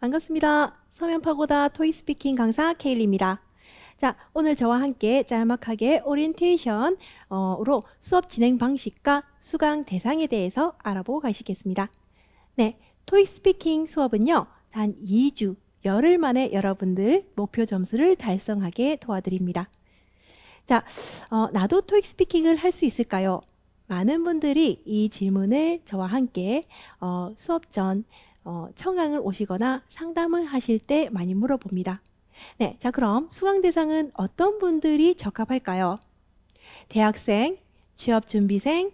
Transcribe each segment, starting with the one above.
반갑습니다. 서면파고다 토이스피킹 강사 케일리입니다. 자, 오늘 저와 함께 짤막하게 오리엔테이션으로 수업 진행 방식과 수강 대상에 대해서 알아보고 가시겠습니다. 네, 토이스피킹 수업은요, 단 2주, 열흘 만에 여러분들 목표 점수를 달성하게 도와드립니다. 자, 어, 나도 토익 스피킹을 할 수 있을까요? 많은 분들이 이 질문을 저와 함께 어, 수업 전 어, 청강을 오시거나 상담을 하실 때 많이 물어봅니다. 네, 자 그럼 수강 대상은 어떤 분들이 적합할까요? 대학생, 취업 준비생,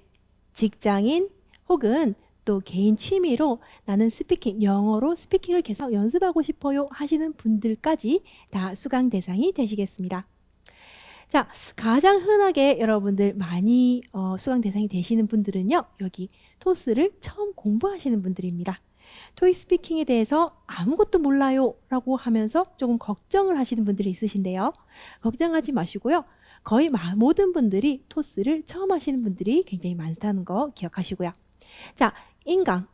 직장인 혹은 또 개인 취미로 나는 스피킹, 영어로 스피킹을 계속 연습하고 싶어요 하시는 분들까지 다 수강 대상이 되시겠습니다. 자, 가장 흔하게 여러분들 많이 어, 수강 대상이 되시는 분들은요, 여기 토스를 처음 공부하시는 분들입니다. 토익 스피킹에 대해서 아무것도 몰라요 라고 하면서 조금 걱정을 하시는 분들이 있으신데요. 걱정하지 마시고요. 거의 마- 모든 분들이 토스를 처음 하시는 분들이 굉장히 많다는 거 기억하시고요. 자, 인강.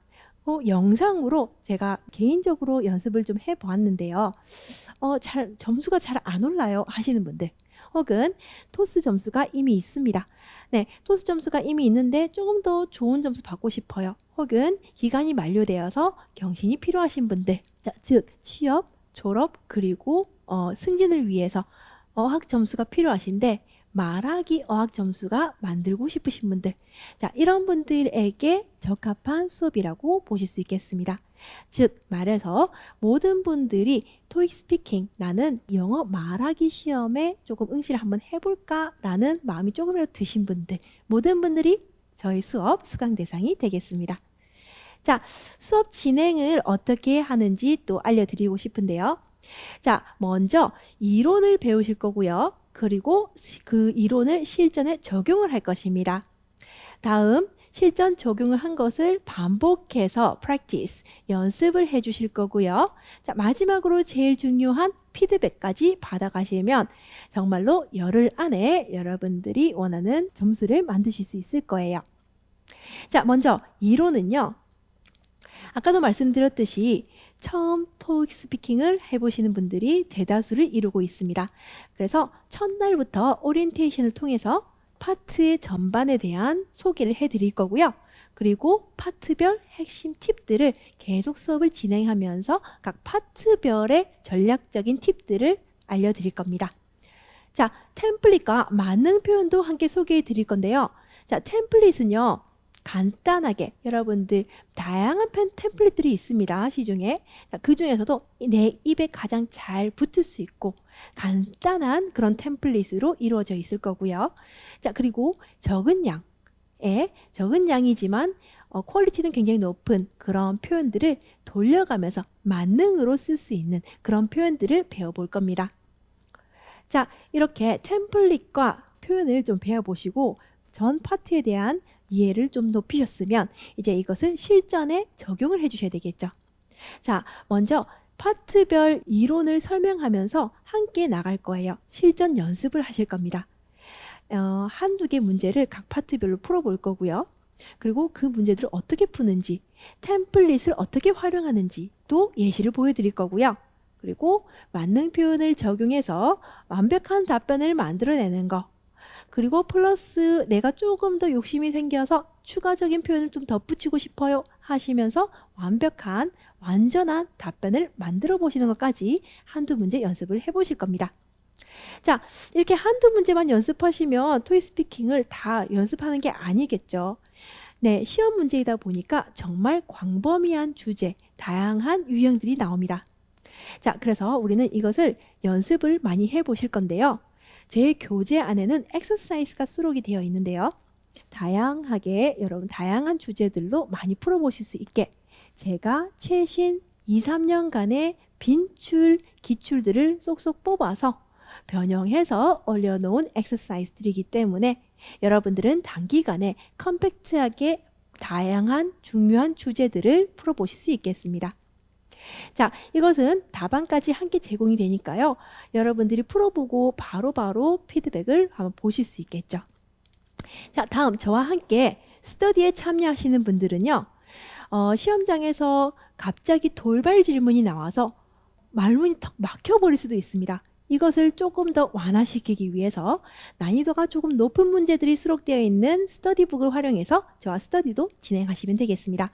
어, 영상으로 제가 개인적으로 연습을 좀 해보았는데요. 어, 잘, 점수가 잘 안 올라요 하시는 분들. 혹은 토스 점수가 이미 있습니다. 네, 토스 점수가 이미 있는데 조금 더 좋은 점수 받고 싶어요. 혹은 기간이 만료되어서 경신이 필요하신 분들. 자, 즉 취업, 졸업 그리고 어, 승진을 위해서 어학 점수가 필요하신데 말하기 어학 점수가 만들고 싶으신 분들. 자, 이런 분들에게 적합한 수업이라고 보실 수 있겠습니다. 즉 말해서 모든 분들이 토익 스피킹 나는 영어 말하기 시험에 조금 응시를 한번 해볼까라는 마음이 조금이라도 드신 분들 모든 분들이 저희 수업 수강 대상이 되겠습니다. 자 수업 진행을 어떻게 하는지 또 알려드리고 싶은데요. 자 먼저 이론을 배우실 거고요. 그리고 시- 그 이론을 실전에 적용을 할 것입니다. 다음 실전 적용을 한 것을 반복해서 practice 연습을 해 주실 거고요. 자, 마지막으로 제일 중요한 피드백까지 받아가시면 정말로 열흘 안에 여러분들이 원하는 점수를 만드실 수 있을 거예요. 자, 먼저 이론은요. 아까도 말씀드렸듯이 처음 토익 스피킹을 해보시는 분들이 대다수를 이루고 있습니다. 그래서 첫날부터 오리엔테이션을 통해서 파트의 전반에 대한 소개를 해드릴 거고요. 그리고 파트별 핵심 팁들을 계속 수업을 진행하면서 각 파트별의 전략적인 팁들을 알려드릴 겁니다. 자, 템플릿과 만능 표현도 함께 소개해 드릴 건데요. 자, 템플릿은요. 간단하게 여러분들 다양한 펜 템플릿들이 있습니다. 시중에. 자, 그 중에서도 내 입에 가장 잘 붙을 수 있고 간단한 그런 템플릿으로 이루어져 있을 거고요. 자, 그리고 적은 양에 적은 양이지만 어, 퀄리티는 굉장히 높은 그런 표현들을 돌려가면서 만능으로 쓸 수 있는 그런 표현들을 배워볼 겁니다. 자, 이렇게 템플릿과 표현을 좀 배워보시고 전 파트에 대한 이해를 좀 높이셨으면 이제 이것을 실전에 적용을 해주셔야 되겠죠. 자, 먼저 파트별 이론을 설명하면서 함께 나갈 거예요. 실전 연습을 하실 겁니다. 어, 한두 개 문제를 각 파트별로 풀어볼 거고요. 그리고 그 문제들을 어떻게 푸는지, 템플릿을 어떻게 활용하는지 또 예시를 보여드릴 거고요. 그리고 만능 표현을 적용해서 완벽한 답변을 만들어내는 거. 그리고 플러스 내가 조금 더 욕심이 생겨서 추가적인 표현을 좀 덧붙이고 싶어요 하시면서 완벽한 완전한 답변을 만들어 보시는 것까지 한두 문제 연습을 해 보실 겁니다. 자, 이렇게 한두 문제만 연습하시면 토익 스피킹을 다 연습하는 게 아니겠죠. 네, 시험 문제이다 보니까 정말 광범위한 주제, 다양한 유형들이 나옵니다. 자, 그래서 우리는 이것을 연습을 많이 해 보실 건데요. 제 교재 안에는 엑서사이즈가 수록이 되어 있는데요. 다양하게 여러분 다양한 주제들로 많이 풀어보실 수 있게 제가 최신 2, 3년간의 빈출 기출들을 쏙쏙 뽑아서 변형해서 올려놓은 엑서사이즈들이기 때문에 여러분들은 단기간에 컴팩트하게 다양한 중요한 주제들을 풀어보실 수 있겠습니다. 자, 이것은 답안까지 함께 제공이 되니까요. 여러분들이 풀어보고 바로 바로 피드백을 한번 보실 수 있겠죠. 자, 다음 저와 함께 스터디에 참여하시는 분들은요. 어, 시험장에서 갑자기 돌발 질문이 나와서 말문이 턱 막혀버릴 수도 있습니다. 이것을 조금 더 완화시키기 위해서 난이도가 조금 높은 문제들이 수록되어 있는 스터디북을 활용해서 저와 스터디도 진행하시면 되겠습니다.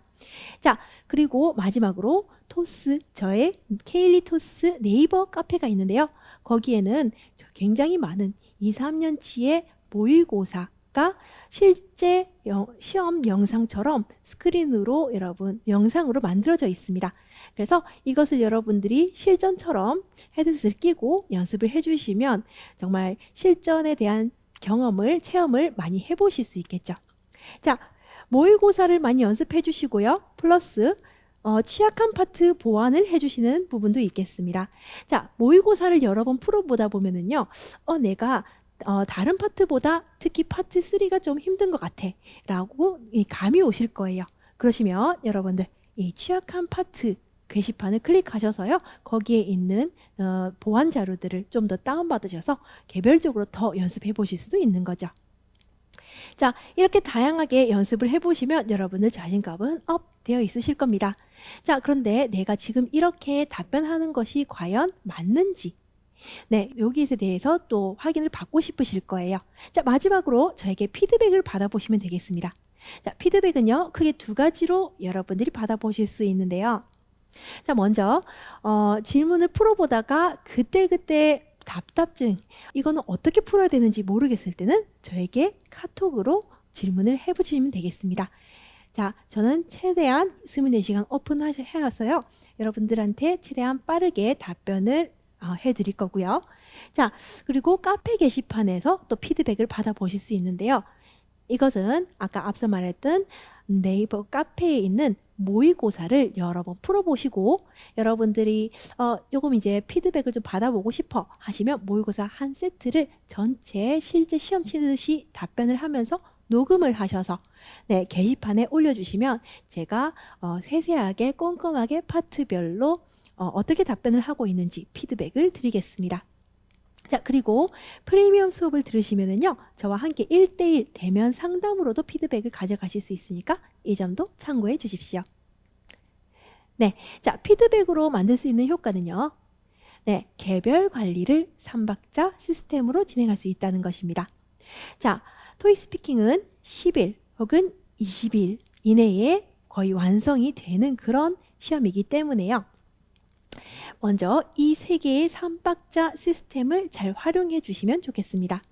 자, 그리고 마지막으로 토스, 저의 케일리 토스 네이버 카페가 있는데요. 거기에는 굉장히 많은 2, 3년치의 모의고사가 실제 영- 시험 영상처럼 스크린으로 여러분 영상으로 만들어져 있습니다. 그래서 이것을 여러분들이 실전처럼 헤드셋을 끼고 연습을 해주시면 정말 실전에 대한 경험을 체험을 많이 해보실 수 있겠죠. 자, 모의고사를 많이 연습해 주시고요. 플러스 어, 취약한 파트 보완을 해주시는 부분도 있겠습니다. 자, 모의고사를 여러 번 풀어보다 보면은요, 어, 내가 어, 다른 파트보다 특히 파트 3가 좀 힘든 것 같아. 라고 이 감이 오실 거예요. 그러시면 여러분들 이 취약한 파트 게시판을 클릭하셔서요. 거기에 있는 어, 보완 자료들을 좀 더 다운받으셔서 개별적으로 더 연습해 보실 수도 있는 거죠. 자, 이렇게 다양하게 연습을 해보시면 여러분들 자신감은 업 되어 있으실 겁니다. 자, 그런데 내가 지금 이렇게 답변하는 것이 과연 맞는지. 네, 여기에 대해서 또 확인을 받고 싶으실 거예요. 자, 마지막으로 저에게 피드백을 받아보시면 되겠습니다. 자, 피드백은요, 크게 두 가지로 여러분들이 받아보실 수 있는데요. 자, 먼저, 어, 질문을 풀어보다가 그때그때 답답증, 이거는 어떻게 풀어야 되는지 모르겠을 때는 저에게 카톡으로 질문을 해보시면 되겠습니다. 자, 저는 최대한 24시간 오픈하셔서요. 여러분들한테 최대한 빠르게 답변을 어, 해드릴 거고요. 자, 그리고 카페 게시판에서 또 피드백을 받아보실 수 있는데요. 이것은 아까 앞서 말했던 네이버 카페에 있는 모의고사를 여러 번 풀어보시고 여러분들이 어 요금 이제 피드백을 좀 받아보고 싶어 하시면 모의고사 한 세트를 전체 실제 시험 치듯이 답변을 하면서 녹음을 하셔서 네 게시판에 올려주시면 제가 어 세세하게 꼼꼼하게 파트별로 어, 어떻게 답변을 하고 있는지 피드백을 드리겠습니다. 자, 그리고 프리미엄 수업을 들으시면은요, 저와 함께 1대1 대면 상담으로도 피드백을 가져가실 수 있으니까 이 점도 참고해 주십시오. 네. 자, 피드백으로 만들 수 있는 효과는요, 네. 개별 관리를 3박자 시스템으로 진행할 수 있다는 것입니다. 자, 토익 스피킹은 10일 혹은 20일 이내에 거의 완성이 되는 그런 시험이기 때문에요. 먼저 이 세 개의 3박자 시스템을 잘 활용해 주시면 좋겠습니다.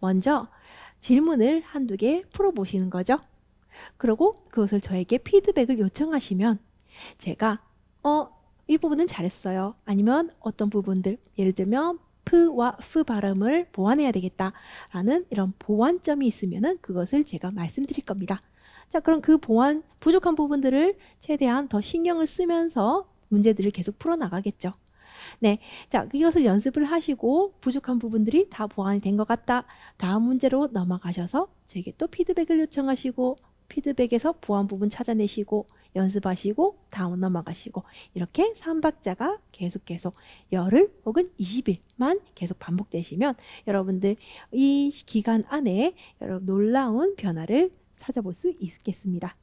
먼저 질문을 한두 개 풀어보시는 거죠. 그리고 그것을 저에게 피드백을 요청하시면 제가 어, 이 부분은 잘했어요. 아니면 어떤 부분들, 예를 들면 프와 프 발음을 보완해야 되겠다라는 이런 보완점이 있으면은 그것을 제가 말씀드릴 겁니다. 자, 그럼 그 보완 부족한 부분들을 최대한 더 신경을 쓰면서 문제들을 계속 풀어나가겠죠. 네. 자, 이것을 연습을 하시고 부족한 부분들이 다 보완이 된 것 같다. 다음 문제로 넘어가셔서 저에게 또 피드백을 요청하시고 피드백에서 보완 부분 찾아내시고 연습하시고 다음 넘어가시고 이렇게 3박자가 계속 계속 열흘 혹은 20일만 계속 반복되시면 여러분들 이 기간 안에 여러분 놀라운 변화를 찾아볼 수 있겠습니다.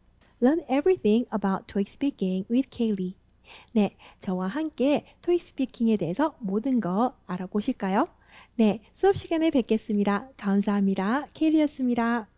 Learn everything about TOEIC speaking with Kaylee. 네, 저와 함께 토익 스피킹에 대해서 모든 거 알아보실까요? 네, 수업 시간에 뵙겠습니다. 감사합니다. 케일리였습니다.